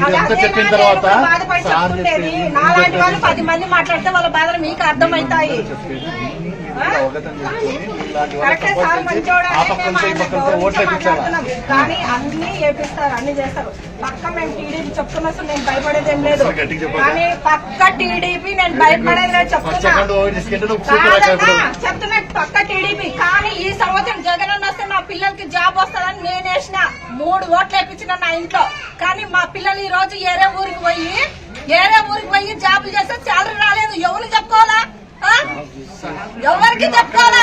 ఇదంతా చెప్పిన తర్వాత సార్ నాలాంటి వాళ్ళు పది మంది మాట్లాడితే వాళ్ళ బాధలు మీకు అర్థమవుతాయి. కరెక్టే సార్ మంచోడు. కానీ అన్ని చేపిస్తారు అన్ని చేస్తారు. పక్క మేము టీడీపీ చెప్తున్నా అసలు నేను భయపడేది ఏం లేదు. కానీ పక్క టీడీపీ నేను భయపడేది చెప్తున్నా. చెప్తున్నా పక్క టీడీపీ కానీ ఈ సంవత్సరం జగన్ అన్న వస్తే నా పిల్లలకి జాబ్ వస్తుందని నేను వేసిన మూడు ఓట్లు వేయించిన నా ఇంట్లో. కానీ మా పిల్లలు ఈ రోజు ఏరే ఊరికి పోయి ఏరే ఊరికి పోయి జాబులు చేస్తే శాలరీ రాలేదు. ఎవరు చెప్పుకోవాలా? ఎవరికి చెప్పుకోవాలా?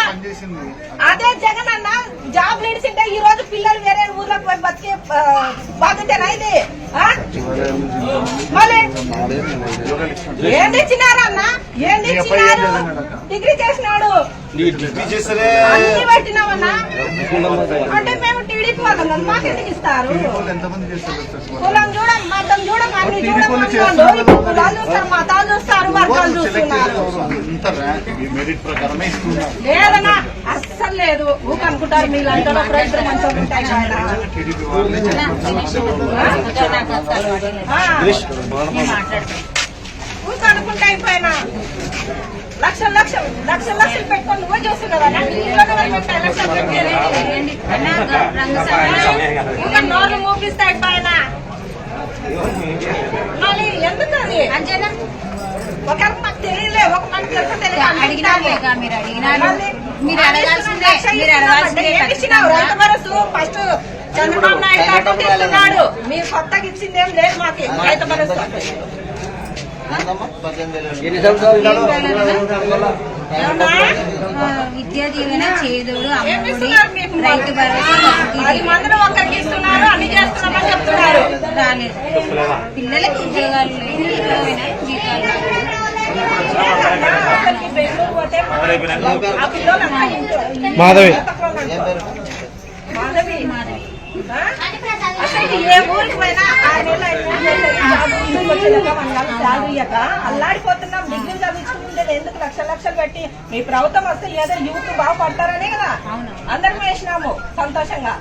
అదే జగన్ అన్న జాబ్ లీడ్సింటే ఈ రోజు పిల్లలు వేరే ఊర్లోకి పోయి బతికే బాగుంటేనా ఇది? మళ్ళీ ఏం తెచ్చినారన్న ఏం ఏం తెచ్చినారు? డిగ్రీ చేసినాడు. అంటే మేము టీడీపీ వాళ్ళం ఇస్తారు? కులం చూడ మతం చూడ అన్ని చూడ వాళ్ళు చూస్తారు మతాలు చూస్తారు వర్గాలు చూస్తున్నారు. లేదన్నా అస్సలు లేదు. ఊక అనుకుంటారు మీరు అంటే ప్రజలు మంచిగా ఉంటాయి ఆయన టీడీపీ వాళ్ళే ఊక అనుకుంటే అయిపోయినా లక్షలు లక్షలు లక్షలు లక్షలు పెట్టుకొని నువ్వే మళ్ళీ ఎందుకు అది అంతేనా మాకు తెలియలే ఒక మనకి తెలుసు తెలియదు అడిగినారులేక మీరు అడిగినారు మళ్ళీ మీరు అడగాల్సిందే లక్ష మీరు అడగాల్సిందే ఏమి ఇచ్చినావు? రైతు భరోసా ఫస్ట్ చంద్రబాబు నాయుడు గారు మీరు కొత్తగా ఇచ్చింది ఏం లేదు మాకు రైతు భరోసా. విద్యా దీవెన చేదోడు అమ్మఒడి రైతు భరోసా పది వసతి మందిలో ఒక్కరికి ఇస్తున్నారు? అన్ని చేస్తున్నామని చెప్తున్నారు. రాలేదు. పిల్లలకి ఉద్యోగాలు మాధవి. మాధవి. మాధవి? అసలు ఏ ఊరికి పోయినా ఆరు అల్లాడిపోతున్నాం డిగ్రీ చదివించుకుంటే ఎందుకు లక్ష లక్షలు పెట్టి మీ ప్రభుత్వం వస్తే ఏదో యూత్ బాగుపడతారనే కదా అందరం వేసినాము సంతోషంగా